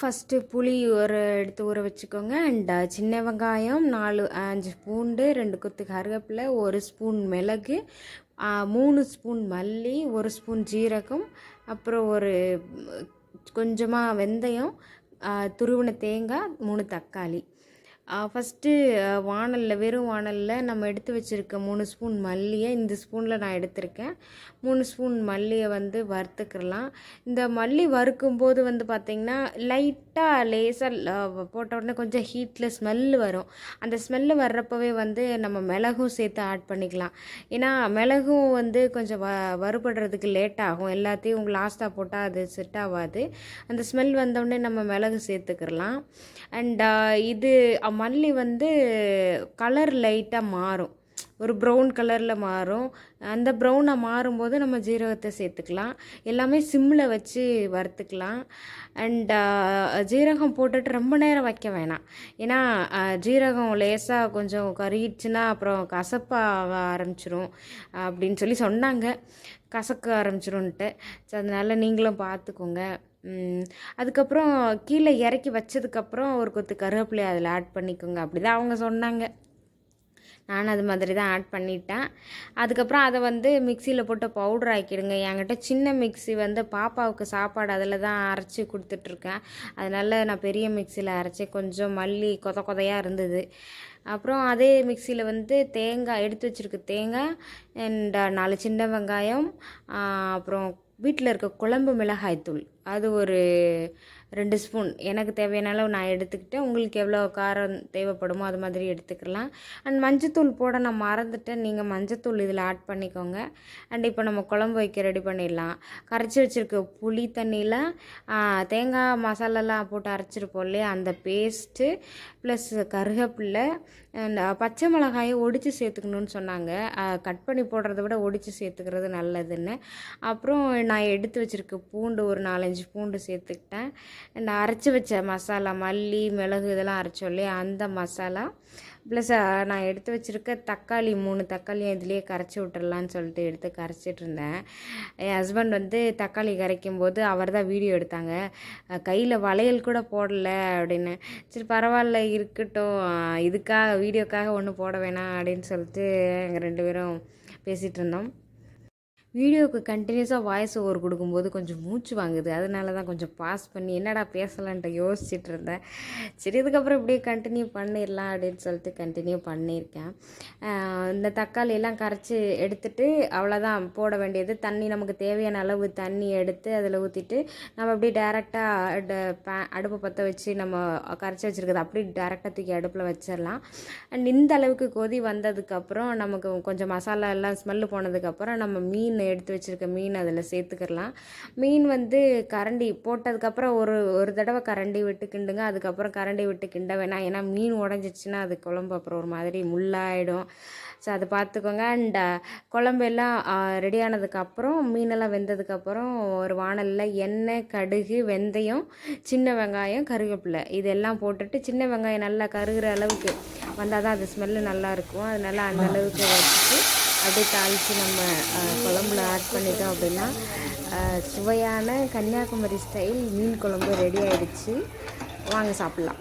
First புளி ஒரு எடுத்து ஊற வச்சுக்கோங்க. அண்ட் சின்ன வெங்காயம் நாலு அஞ்சு பூண்டு ரெண்டு கொத்து கருவேப்பிலை ஒரு ஸ்பூன் மிளகு மூணு ஸ்பூன் மல்லி ஒரு ஸ்பூன் ஜீரகம் அப்புறம் ஒரு கொஞ்சமாக வெந்தயம் துருவின தேங்காய் மூணு தக்காளி. ஃபஸ்ட்டு வாணலில் வெறும் வாணலில் நம்ம எடுத்து வச்சுருக்க மூணு ஸ்பூன் மல்லியை இந்த ஸ்பூனில் நான் எடுத்திருக்கேன். மூணு ஸ்பூன் மல்லியை வந்து வறுத்துக்கிறலாம் இந்த மல்லி வறுக்கும்போது வந்து பார்த்திங்கன்னா லைட்டாக லேசாக போட்ட உடனே கொஞ்சம் ஹீட்டில் ஸ்மெல்லு வரும். அந்த ஸ்மெல்லு வர்றப்பவே வந்து நம்ம மிளகும் சேர்த்து ஆட் பண்ணிக்கலாம். ஏன்னா மிளகும் வந்து கொஞ்சம் வ வறுபடுறதுக்கு லேட் ஆகும். எல்லாத்தையும் லாஸ்ட்டாக போட்டால் அது செட் ஆகாது அந்த ஸ்மெல் வந்தோடனே நம்ம மிளகு சேர்த்துக்கிறலாம் அண்ட் இது மல்லி வந்து கலர் லைட்டாக மாறும். ஒரு ப்ரௌன் கலரில் மாறும். அந்த ப்ரௌனை மாறும்போது நம்ம ஜீரகத்தை சேர்த்துக்கலாம். எல்லாமே சிம்மில் வச்சு வறுத்துக்கலாம். அண்ட் ஜீரகம் போட்டுட்டு ரொம்ப நேரம் வைக்க வேணாம். ஏன்னா ஜீரகம் லேசாக கொஞ்சம் கருகிடுச்சுன்னா அப்புறம் கசப்பாக ஆரம்பிச்சிரும் அப்படின்னு சொல்லி சொன்னாங்க. கசக்க ஆரம்பிச்சிரும்ன்ட்டு. ஸோ அதனால் நீங்களும் பார்த்துக்கோங்க. அதுக்கப்புறம் கீழே இறக்கி வச்சதுக்கப்புறம் ஒரு கொத்து கருவேப்பிலையை அதில் ஆட் பண்ணிக்கோங்க. அப்படி தான் அவங்க சொன்னாங்க. நானும் அது மாதிரி தான் ஆட் பண்ணிட்டேன். அதுக்கப்புறம் அதை வந்து மிக்சியில் போட்டு பவுடர் ஆக்கிடுங்க. என்கிட்ட சின்ன மிக்ஸி வந்து பாப்பாவுக்கு சாப்பாடு அதில் தான் அரைச்சி கொடுத்துட்ருக்கேன். அதனால் நான் பெரிய மிக்சியில் அரைச்சி கொஞ்சம் மல்லி கொத கொதையாக இருந்தது. அப்புறம் அதே மிக்சியில் வந்து தேங்காய் எடுத்து வச்சுருக்க தேங்காய் அண்ட் நாலு சின்ன வெங்காயம் அப்புறம் வீட்டில் இருக்க குழம்பு மிளகாய்த்தூள். அது ஒரு ரெண்டு ஸ்பூன். எனக்கு தேவையான அளவு நான் எடுத்துக்கிட்டேன். உங்களுக்கு எவ்வளோ காரம் தேவைப்படுமோ அது மாதிரி எடுத்துக்கலாம். அண்ட் மஞ்சத்தூள் போட நான் மறந்துட்டேன். நீங்கள் மஞ்சத்தூள் இதில் ஆட் பண்ணிக்கோங்க. அண்ட் இப்போ நம்ம குழம்பு வைக்க ரெடி பண்ணிடலாம். கரைச்சி வச்சுருக்க புளி தண்ணியில் தேங்காய் மசாலாலாம் போட்டு அரைச்சிருப்போம் இல்லையா? அந்த பேஸ்ட்டு ப்ளஸ் கருவேப்பில்லை அண்ட் பச்சை மிளகாயை ஒடித்து சேர்த்துக்கணுன்னு சொன்னாங்க. கட் பண்ணி போடுறத விட ஒடித்து சேர்த்துக்கிறது நல்லதுன்னு. அப்புறம் நான் எடுத்து வச்சுருக்க பூண்டு ஒரு நாலஞ்சு பூண்டு சேர்த்துக்கிட்டேன். நான் அரைச்சி வச்ச மசாலா மல்லி மிளகு இதெல்லாம் அரைச்சோம் இல்லையா அந்த மசாலா. ப்ளஸ் நான் எடுத்து வச்சுருக்க தக்காளி மூணு தக்காளியும் இதுலேயே கரைச்சி விட்டுறலான்னு சொல்லிட்டு எடுத்து கரைச்சிட்டு இருந்தேன். என் ஹஸ்பண்ட் வந்து தக்காளி கரைக்கும் போது அவர் தான் வீடியோ எடுத்தாங்க. கையில் வளையல் கூட போடலை அப்படின்னு. சரி பரவாயில்ல இருக்கட்டும். இதுக்காக வீடியோக்காக ஒன்று போட வேணாம் அப்படின்னு சொல்லிட்டு எங்கள் ரெண்டு பேரும் பேசிகிட்டு இருந்தோம். வீடியோவுக்கு கண்டினியூஸாக வாய்ஸ் ஓவர் கொடுக்கும்போது கொஞ்சம் மூச்சு வாங்குது. அதனால தான் கொஞ்சம் பாஸ் பண்ணி என்னடா பேசலான்ட்டு யோசிச்சுட்டு இருந்தேன். சரி இதுக்கப்புறம் இப்படியே கண்டினியூ பண்ணிடலாம் அப்படின்னு சொல்லிட்டு கண்டினியூ பண்ணியிருக்கேன். இந்த தக்காளி எல்லாம் கரைச்சி எடுத்துட்டு அவ்வளோதான் போட வேண்டியது தண்ணி நமக்கு தேவையான அளவு தண்ணி எடுத்து அதில் ஊற்றிட்டு நம்ம அப்படியே டேரெக்டாக பே அடுப்பை பற்ற வச்சு நம்ம கரைச்சி வச்சுருக்கிறது அப்படியே டேரெக்டாக தூக்கி அடுப்பில் வச்சிடலாம். அண்ட் இந்த அளவுக்கு கொதி வந்ததுக்கப்புறம் நமக்கு கொஞ்சம் மசாலா எல்லாம் ஸ்மெல்லு போனதுக்கப்புறம் நம்ம மீன் எடுத்து வச்சுருக்க மீன் அதில் சேர்த்துக்கிறலாம். மீன் வந்து கரண்டி போட்டதுக்கப்புறம் ஒரு ஒரு தடவை கரண்டி விட்டு கிண்டுங்க அதுக்கப்புறம் கரண்டி விட்டு கிண்ட வேணாம். ஏன்னா மீன் உடஞ்சிச்சின்னா அது குழம்பு அப்புறம் ஒரு மாதிரி முள்ளாயிடும். ஸோ அதை பார்த்துக்கோங்க. அண்ட் குழம்பு எல்லாம் ரெடி ஆனதுக்கப்புறம் மீனெல்லாம் வெந்ததுக்கப்புறம் ஒரு வாணலில் எண்ணெய் கடுகு வெந்தயம் சின்ன வெங்காயம் கருவேப்பிலை. இதெல்லாம் போட்டுட்டு சின்ன வெங்காயம் நல்லா கருகிற அளவுக்கு வந்தால் தான் அது ஸ்மெல்லு நல்லாயிருக்கும் அது நல்லா அந்த அளவுக்கு வச்சுட்டு அப்படியே தாளித்து நம்ம குழம்புல ஆட் பண்ணிட்டோம் அப்படின்னா சுவையான கன்னியாகுமரி ஸ்டைல் மீன் குழம்பு ரெடி ஆகிடுச்சு வாங்க சாப்பிட்லாம்.